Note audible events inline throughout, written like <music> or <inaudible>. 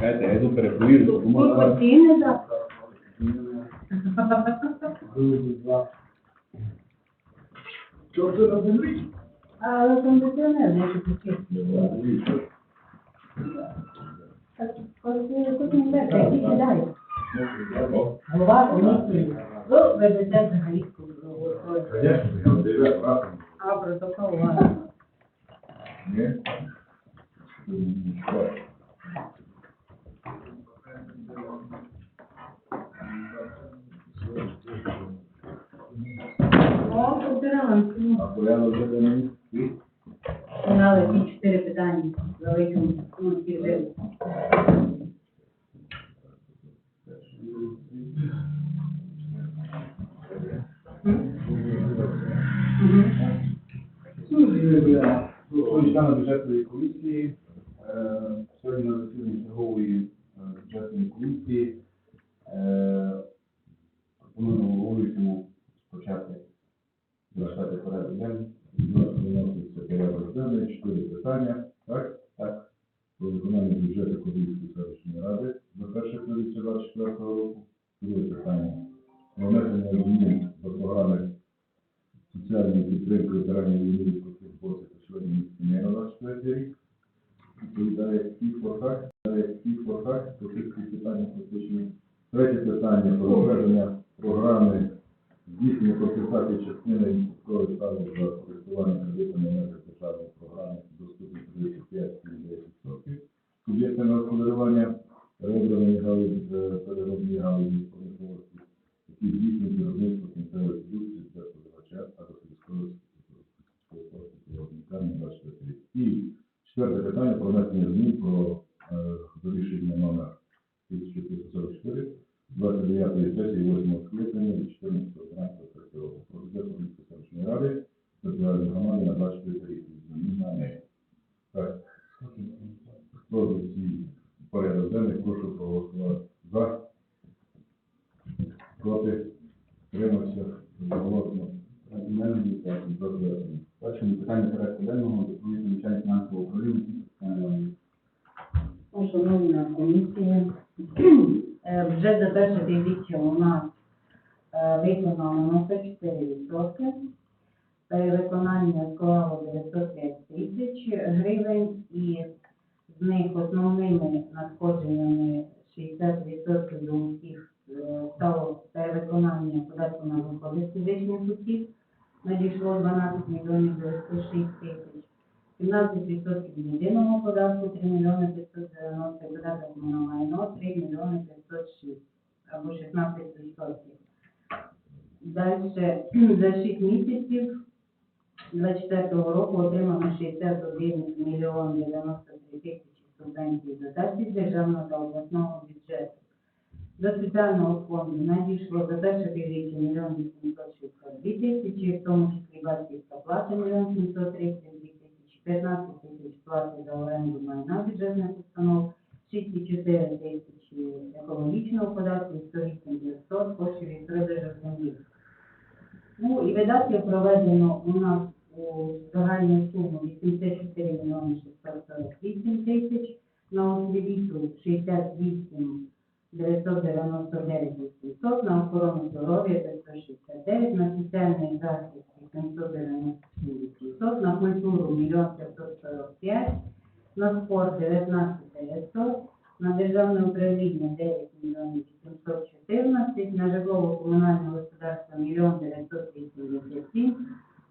Чекайте, я йду перепровірю, бо може вам- Постійне за. Що це на землі? Але кондиціонер не підключив. Так, коли хоч не так, які сідають. Голова комісії. Ну, ведете взагалі голосує. Конечно, я дев'ять разом. А протокол ваш. Ну, побирала. А порядок вже? Знали ці чотири питання великому ну, ті жили. Сьогодні бюджетної комісії, е, сьогодні на засіданні чергової е, бюджетної комісії е, пропонуємо головуючому почати залишати порядок денний. Це порядок денний, чотири питання, так? Так, Про виконання бюджету Кобільської селищної ради за перше півріччя 24 року. Друге питання. Про внесення змін до програми соціальної підтримки ветеранів війни військовослужбовців та членів міста на 24 рік. Відповідає Стів Форхак, відповідає Стів Форхак, по цих всіх питаннях фактично. Третє питання про затвердження програми здійснення компенсації частини відсоткових ставок за користування кредитами на державної програми доступні 35-9%. Суб'єктами господарювання переобраної галузі е, переробної галузі промисловості, які здійснюють виробництво кінцевої продукції для споживача та до сільського виробника на 24 рік. І четверте питання про внесення змін про е, до рішення номер 1344 29 сесії 8 скликання від 14 13 року. Про бюджет Київської селищної ради територіальної громади на 24 рік. Змін на неї. Так, хто за ці порядок денний, прошу проголосувати за, проти, тримався, голосно. Першому питання порядку денного доповідає начальник фінансового управління Шановна комісія, е, бюджет за перше півріччя у нас е, виконано на 104%. Перевиконання склало 905 тисяч гривень і з них основними надходженнями 60% до усіх е, стало перевиконання податку на доходи фізичних осіб. Надійшло 12 мільйонів 906 тисяч. 17% від єдиного податку, 3 мільйони 590, податок на майно, 3 мільйони 506, або 16%. Далі <clears throat> за 6 місяців 24 року отримано 61 мільйон 93 тисячі субвенцій дотацій державного та обласного бюджету. До спеціального фонду надійшло за перше півріччя мільйон 862 тисячі, в тому числі батьківська плата мільйон 732 тисячі, 15 тисяч плати за оренду майна бюджетних установ, 6,4 тисячі екологічного податку і 108 900 коштів від продажу землі. Ну і видатки проведено у нас у загальну суму 84 мільйони 648 тисяч, на освіту 68 999 800, на охорону здоров'я 569, на соціальний захист 897 800, на культуру 1 545, на спорт 19 900, на державне управління 9 мільйонів 814, на житлово-комунальне господарство 1 987,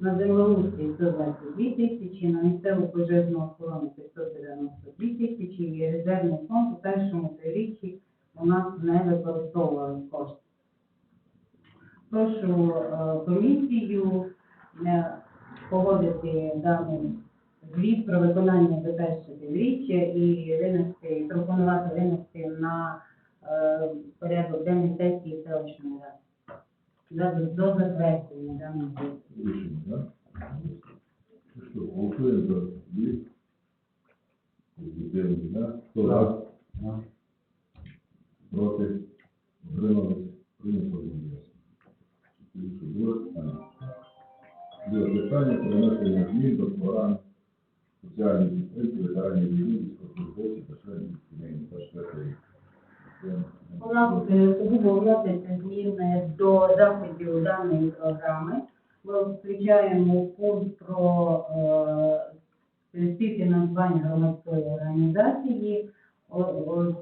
на землеустрій 122 тисячі, на місцеву пожежну охорону 592 тисячі і резервний фонд у першому півріччі у нас не використовували кошти. Прошу е, комісію е, погодити даний звіт про виконання перше півріччя і винести, пропонувати винести на е, порядок денний сесії селищної ради. До затвердження даного звіту. Рішення, так? Ну що, голосуємо за дві. Хто за? Проти? Утримались? Прийнято одноголосно. Друге питання. Питання про внесення змін до програми соціальної підтримки ветеранів війни, військовослужбовців та членів сімейних та четвертої. У нас сугубо вносяться зміни до заходів даної програми. Ми включаємо пункт про е, співфінансування громадської організації,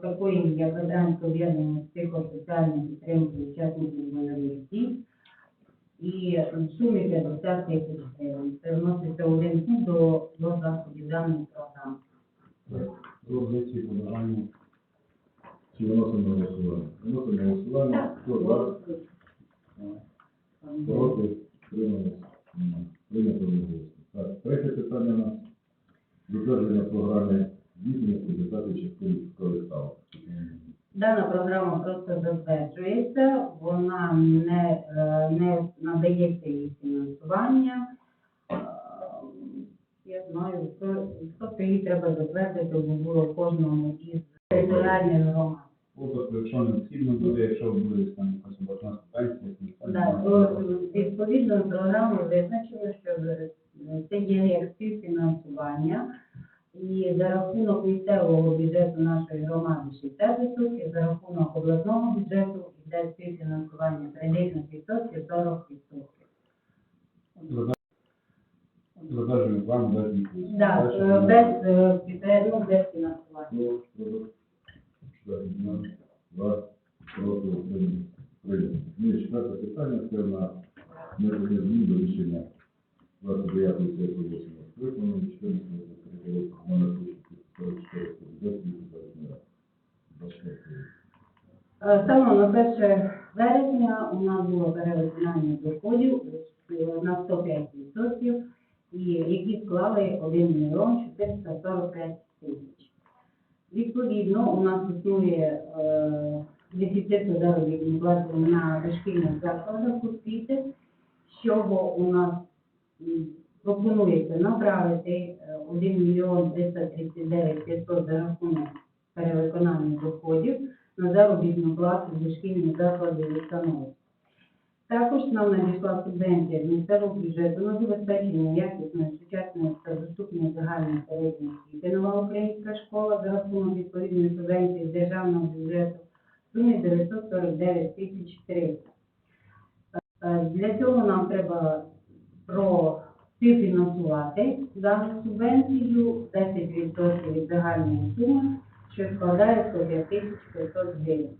такої як Ветеранське об'єднання психосоціальної підтримки учасників бойових дій. І в сумі 50 тисяч гривень. Це вноситься один пункт до, до заходів даної програми. Пропозиції побажання. Чи виносимо на голосування? Виносимо на голосування. Хто за? Проти? Утримались? Немає. Прийнято одноголосно. Так, третє питання у нас. Затвердження програми здійснення презентації частини військових ставок. Дана програма просто затверджується, вона не, е, не надається їй фінансування. Е, Я знаю, що її треба затвердити, бо було кожному із територіальних громад. Тобто, якщо необхідно буде, якщо буде там якась обласна субвенція, то то, Відповідно, програмою визначено, що е, це є як співфінансування. І за рахунок місцевого бюджету нашої громади 60%, за рахунок обласного бюджету йде співфінансування кредитних відсотків 40%. Задержую вам без. Так, е, без, е, ну, без фінансування. Два. Проти? Утримались? Прийнято. Ну четверте питання. Це на внесення змін до рішення 29 сесії 8 скликання 14 року номер 44 Е, Саме на 1 вересня у нас було перевиконання доходів е, на 105%, і які склали 1 мільйон 445 тисяч. Відповідно, у нас існує е, дефіцит заробітної плати на дошкільних закладах освіти, з чого у нас пропонується направити 1 мільйон 339 500 за рахунок перевиконання доходів на заробітну плату дошкільних закладів і установ. Також нам надійшла субвенція з місцевого бюджету на забезпечення якісної, сучасної та доступної загальної середньої освіти нова українська школа за рахунок відповідної субвенції з державного бюджету в сумі 949 тисяч 300. Е, Для цього нам треба профінансувати дану субвенцію 10% від загальної суми, що складає 105 тисяч 500 гривень.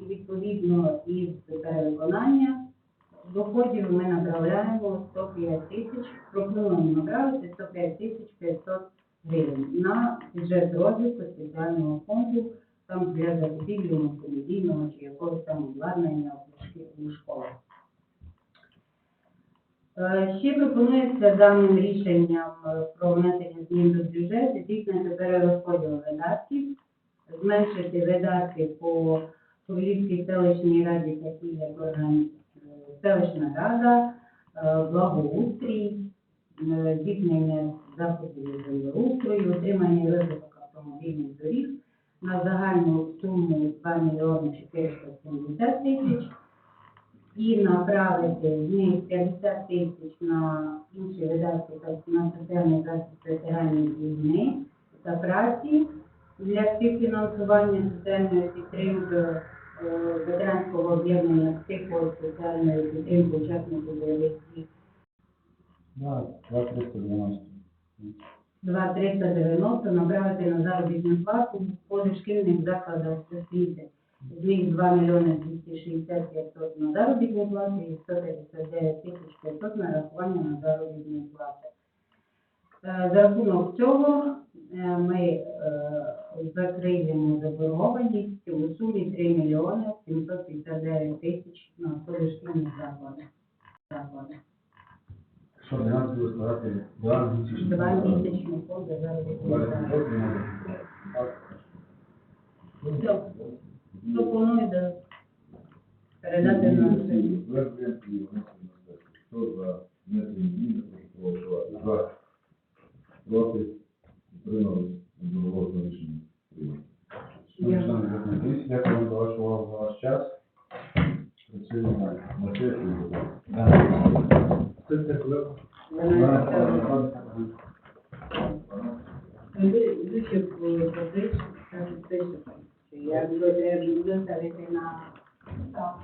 І відповідно із перевиконання доходів ми направляємо 105 тисяч, пропонуємо направити 105 тисяч 500 гривень на бюджет розвитку спеціального фонду там для закупівлі мультимедійного чи якогось там обладнання у школах. Е, Ще пропонується даним рішенням е, про внесення змін до бюджету здійснити перерозподіл видатків, зменшити видатки по Павлівській селищній раді, такі як орган- е, селищна рада, благоустрій, здійснення заходів землеустрою, утримання і розвиток автомобільних доріг на загальну суму 2 мільйони 470 тисяч і направити з них 50 тисяч на інші видатки на соціальний захист ветеранів війни та праці для співфінансування соціальної підтримки е, ветеранського об'єднання психосоціальної підтримки учасників бойових дій Да, 2390. 2390 направити на заробітну плату по дошкільних закладах освіти. З 2 мільйони 260 500 на заробітну плату і 159 тисяч 500 на рахування на заробітну плату. Е, За рахунок цього е, ми е, закриємо заборгованість у сумі 3 мільйони 759 тисяч на закладах. закладах. Що для нас буде складати 2 місячні? Два місячні фонди заробітної плати. Estou com unidade. Para dar de nós. Пишете. Чи як буде, буде ставити на так.